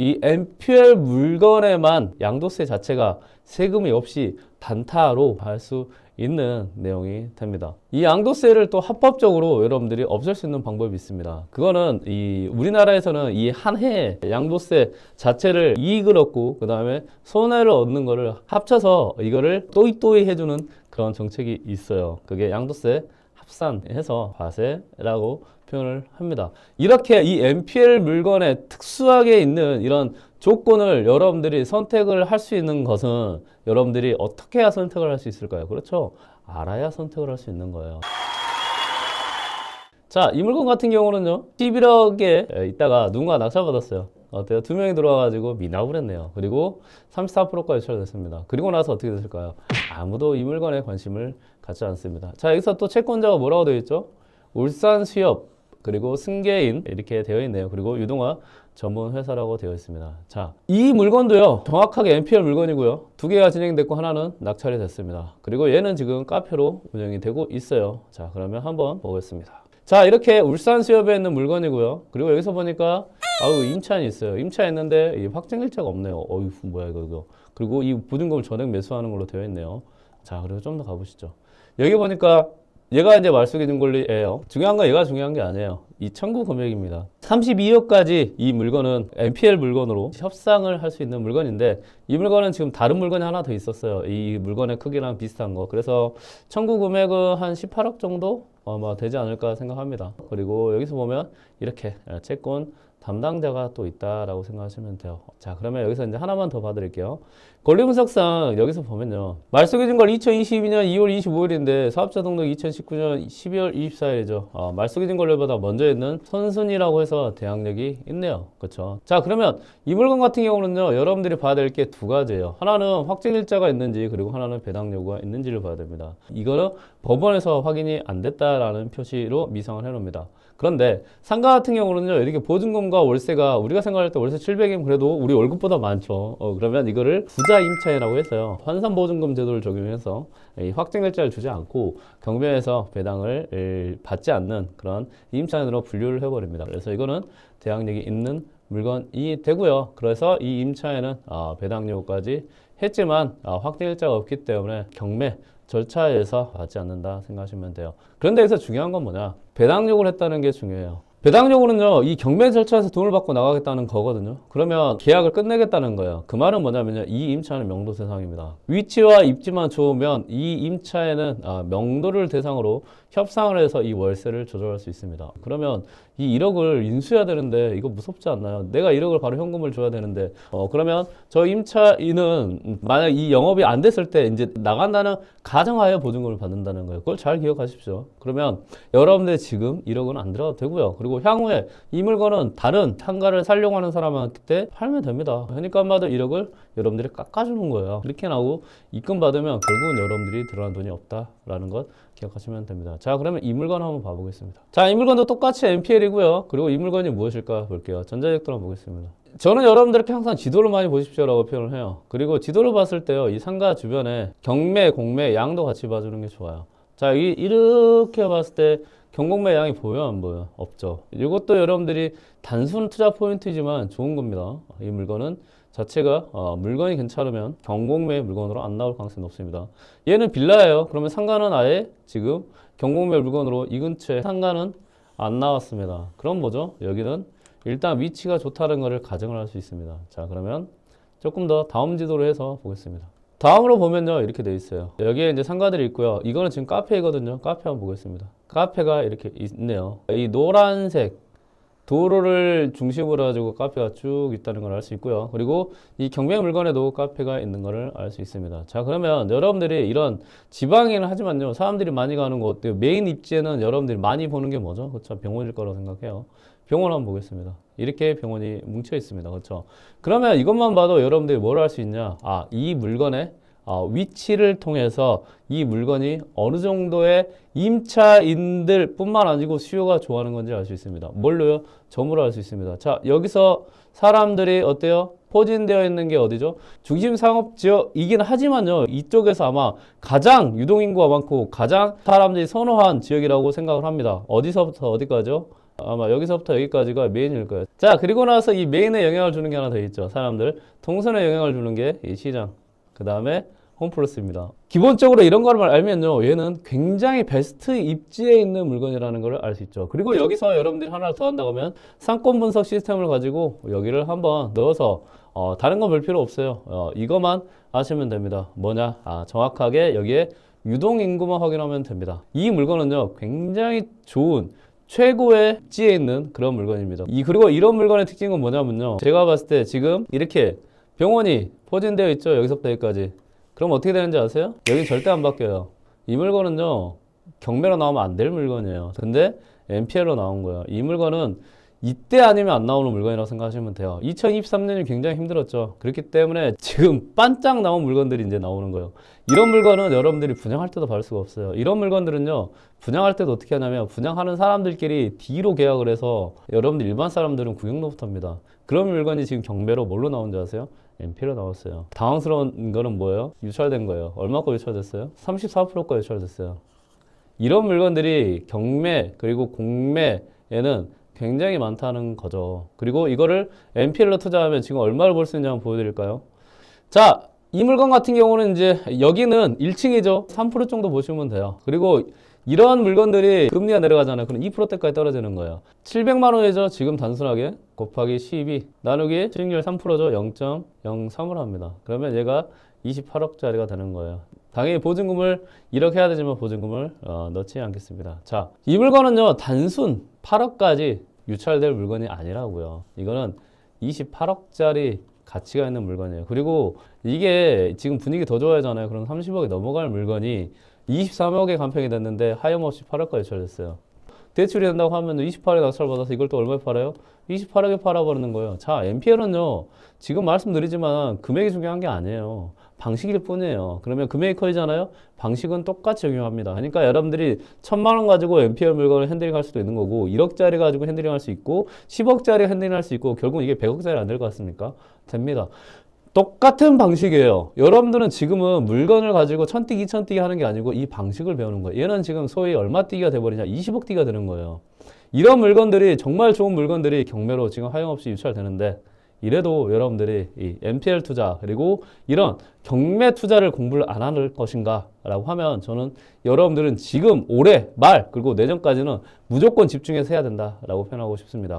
이 NPL 물건에만 양도세 자체가 세금이 없이 단타로 할 수 있는 내용이 됩니다. 이 양도세를 또 합법적으로 여러분들이 없앨 수 있는 방법이 있습니다. 그거는 이 우리나라에서는 이 한해 양도세 자체를 이익을 얻고 그 다음에 손해를 얻는 거를 합쳐서 이거를 또이또이 해주는 그런 정책이 있어요. 그게 양도세 합산해서 과세라고 표현을 합니다. 이렇게 이 NPL 물건에 특수하게 있는 이런 조건을 여러분들이 선택을 할 수 있는 것은 여러분들이 어떻게 해야 선택을 할 수 있을까요? 그렇죠. 알아야 선택을 할 수 있는 거예요. 자, 이 물건 같은 경우는요, 11억에 있다가 누군가 낙찰받았어요. 어때요? 두 명이 들어와가지고 미납을 했네요. 그리고 34%까지 처리됐습니다. 그리고 나서 어떻게 됐을까요? 아무도 이 물건에 관심을 갖지 않습니다. 자, 여기서 또 채권자가 뭐라고 되어 있죠? 울산 수협, 그리고 승계인 이렇게 되어 있네요. 그리고 유동화 전문 회사라고 되어 있습니다. 자, 이 물건도요. 정확하게 NPL 물건이고요. 두 개가 진행됐고 하나는 낙찰이 됐습니다. 그리고 얘는 지금 카페로 운영이 되고 있어요. 자, 그러면 한번 보겠습니다. 자, 이렇게 울산 수협에 있는 물건이고요. 그리고 여기서 보니까 아우 임차인이 있어요. 임차했는데 이 확정일자가 없네요. 어휴 뭐야 이거 이거. 그리고 이 보증금을 전액 매수하는 걸로 되어 있네요. 자, 그리고 좀 더 가보시죠. 여기 보니까 얘가 이제 말소기준 권리예요. 중요한 건 얘가 중요한 게 아니에요. 이 청구 금액입니다. 32억까지 이 물건은 NPL 물건으로 협상을 할 수 있는 물건인데 이 물건은 지금 다른 물건이 하나 더 있었어요. 이 물건의 크기랑 비슷한 거. 그래서 청구 금액은 한 18억 정도 아마 되지 않을까 생각합니다. 그리고 여기서 보면 이렇게 채권 담당자가 또 있다라고 생각하시면 돼요. 자, 그러면 여기서 이제 하나만 더 봐드릴게요. 권리 분석상 여기서 보면요. 말소기준 걸 2022년 2월 25일인데 사업자 등록 2019년 12월 24일이죠. 아, 말소기준 권리보다 먼저 있는 선순위라고 해서 대항력이 있네요. 그렇죠. 자, 그러면 이 물건 같은 경우는요. 여러분들이 봐야 될 게 두 가지예요. 하나는 확정일자가 있는지 그리고 하나는 배당 요구가 있는지를 봐야 됩니다. 이거는 법원에서 확인이 안 됐다라는 표시로 미상을 해놓습니다. 그런데 상가 같은 경우는요 이렇게 보증금 과 월세가 우리가 생각할 때 월세 700이면 그래도 우리 월급보다 많죠 어, 그러면 이거를 부자 임차인이라고 해서요 환산 보증금 제도를 적용해서 이 확정일자를 주지 않고 경매에서 배당을 에, 받지 않는 그런 임차인으로 분류를 해버립니다 그래서 이거는 대항력이 있는 물건이 되고요 그래서 이 임차인은 어, 배당 요구까지 했지만 어, 확정일자가 없기 때문에 경매 절차에서 받지 않는다 생각하시면 돼요. 그런데 여기서 중요한 건 뭐냐? 배당 요구를 했다는 게 중요해요. 배당 요구는요, 이 경매 절차에서 돈을 받고 나가겠다는 거거든요. 그러면 계약을 끝내겠다는 거예요. 그 말은 뭐냐면요, 이 임차는 명도 대상입니다. 위치와 입지만 좋으면 이 임차에는 아, 명도를 대상으로 협상을 해서 이 월세를 조절할 수 있습니다. 그러면 이 1억을 인수해야 되는데 이거 무섭지 않나요? 내가 1억을 바로 현금을 줘야 되는데 어 그러면 저 임차인은 만약 이 영업이 안 됐을 때 이제 나간다는 가정하에 보증금을 받는다는 거예요. 그걸 잘 기억하십시오. 그러면 여러분들 지금 1억은 안 들어가도 되고요. 그리고 향후에 이 물건은 다른 상가를 살려고 하는 사람한테 팔면 됩니다. 현익감마다 1억을 여러분들이 깎아주는 거예요. 이렇게 나오고 입금 받으면 결국은 여러분들이 들어간 돈이 없다라는 것 기억하시면 됩니다. 자, 그러면 이 물건 한번 봐보겠습니다. 자, 이 물건도 똑같이 NPL이고요. 그리고 이 물건이 무엇일까 볼게요. 전자제약도 한번 보겠습니다. 저는 여러분들께 항상 지도를 많이 보십시오라고 표현을 해요. 그리고 지도를 봤을 때요, 이 상가 주변에 경매, 공매, 양도 같이 봐주는 게 좋아요. 자, 이, 이렇게 봤을 때 경공매 양이 보여 안 보여? 없죠. 이것도 여러분들이 단순 투자 포인트지만 좋은 겁니다. 이 물건은 자체가 어, 물건이 괜찮으면 경공매 물건으로 안 나올 가능성이 높습니다. 얘는 빌라예요. 그러면 상가는 아예 지금 경공매 물건으로 이 근처에 상가는 안 나왔습니다. 그럼 뭐죠? 여기는 일단 위치가 좋다는 것을 가정을 할 수 있습니다. 자, 그러면 조금 더 다음 지도로 해서 보겠습니다. 다음으로 보면요 이렇게 돼 있어요. 여기에 이제 상가들이 있고요. 이거는 지금 카페이거든요. 카페 한번 보겠습니다. 카페가 이렇게 있네요. 이 노란색 도로를 중심으로 가지고 카페가 쭉 있다는 걸 알 수 있고요. 그리고 이 경매 물건에도 카페가 있는 것을 알 수 있습니다. 자 그러면 여러분들이 이런 지방에는 하지만요 사람들이 많이 가는 곳 메인 입지에는 여러분들이 많이 보는 게 뭐죠? 그렇죠 병원일 거라고 생각해요. 병원 한번 보겠습니다. 이렇게 병원이 뭉쳐 있습니다. 그렇죠? 그러면 이것만 봐도 여러분들이 뭘 할 수 있냐? 아, 이 물건의 어, 위치를 통해서 이 물건이 어느 정도의 임차인들 뿐만 아니고 수요가 좋아하는 건지 알 수 있습니다. 뭘로요? 점으로 알 수 있습니다. 자, 여기서 사람들이 어때요? 포진되어 있는 게 어디죠? 중심 상업 지역이긴 하지만요. 이쪽에서 아마 가장 유동인구가 많고 가장 사람들이 선호한 지역이라고 생각을 합니다. 어디서부터 어디까지요? 아마 여기서부터 여기까지가 메인일 거예요. 자, 그리고 나서 이 메인에 영향을 주는 게 하나 더 있죠. 사람들. 동선에 영향을 주는 게 이 시장. 그 다음에 홈플러스입니다. 기본적으로 이런 거를 알면요. 얘는 굉장히 베스트 입지에 있는 물건이라는 걸 알 수 있죠. 그리고 여기서 여러분들이 하나 더 한다고 하면 상권 분석 시스템을 가지고 여기를 한번 넣어서 어, 다른 건 볼 필요 없어요. 어, 이것만 아시면 됩니다. 뭐냐? 아, 정확하게 여기에 유동 인구만 확인하면 됩니다. 이 물건은요. 굉장히 좋은 최고의 입지에 있는 그런 물건입니다. 이 그리고 이런 물건의 특징은 뭐냐면요. 제가 봤을 때 지금 이렇게 병원이 포진되어 있죠. 여기서부터 여기까지. 그럼 어떻게 되는지 아세요? 여기 절대 안 바뀌어요. 이 물건은요. 경매로 나오면 안 될 물건이에요. 근데 MPL로 나온 거예요. 이 물건은 이때 아니면 안 나오는 물건이라고 생각하시면 돼요. 2023년이 굉장히 힘들었죠. 그렇기 때문에 지금 반짝 나온 물건들이 이제 나오는 거예요. 이런 물건은 여러분들이 분양할 때도 받을 수가 없어요. 이런 물건들은요, 분양할 때도 어떻게 하냐면, 분양하는 사람들끼리 D로 계약을 해서 여러분들 일반 사람들은 구경로부터 합니다. 그런 물건이 지금 경매로 뭘로 나온지 아세요? MP로 나왔어요. 당황스러운 거는 뭐예요? 유찰된 거예요. 얼마가 유찰됐어요? 34%가 유찰됐어요. 이런 물건들이 경매 그리고 공매에는 굉장히 많다는 거죠. 그리고 이거를 NPL로 투자하면 지금 얼마를 벌 수 있는지 한번 보여드릴까요? 자, 이 물건 같은 경우는 이제 여기는 1층이죠. 3% 정도 보시면 돼요. 그리고 이런 물건들이 금리가 내려가잖아요. 그럼 2%대까지 떨어지는 거예요. 700만 원이죠. 지금 단순하게 곱하기 12 나누기 수익률 3%죠. 0.03을 합니다. 그러면 얘가 28억짜리가 되는 거예요. 당연히 보증금을 이렇게 해야 되지만 보증금을 어, 넣지 않겠습니다. 자, 이 물건은요 단순 8억까지 유찰될 물건이 아니라고요. 이거는 28억짜리 가치가 있는 물건이에요. 그리고 이게 지금 분위기 더 좋아하잖아요. 그럼 30억이 넘어갈 물건이 23억에 간평이 됐는데 하염없이 8억까지 유찰됐어요. 대출이 된다고 하면 28에 낙찰받아서 이걸 또 얼마에 팔아요? 28억에 팔아버리는 거예요. 자, NPL은요, 지금 말씀드리지만 금액이 중요한 게 아니에요. 방식일 뿐이에요. 그러면 금액이 커지잖아요? 방식은 똑같이 적용합니다. 그러니까 여러분들이 천만 원 가지고 NPL 물건을 핸들링 할 수도 있는 거고, 1억짜리 가지고 핸들링 할 수 있고, 10억짜리 핸들링 할 수 있고, 결국 이게 100억짜리 안 될 것 같습니까? 됩니다. 똑같은 방식이에요. 여러분들은 지금은 물건을 가지고 천뛰기, 이천뛰기 하는 게 아니고 이 방식을 배우는 거예요. 얘는 지금 소위 얼마 뛰기가 돼버리냐? 20억 뛰기가 되는 거예요. 이런 물건들이 정말 좋은 물건들이 경매로 지금 하염없이 유찰되는데 이래도 여러분들이 이 NPL 투자 그리고 이런 경매 투자를 공부를 안할 것인가 라고 하면 저는 여러분들은 지금 올해 말 그리고 내년까지는 무조건 집중해서 해야 된다 라고 표현하고 싶습니다.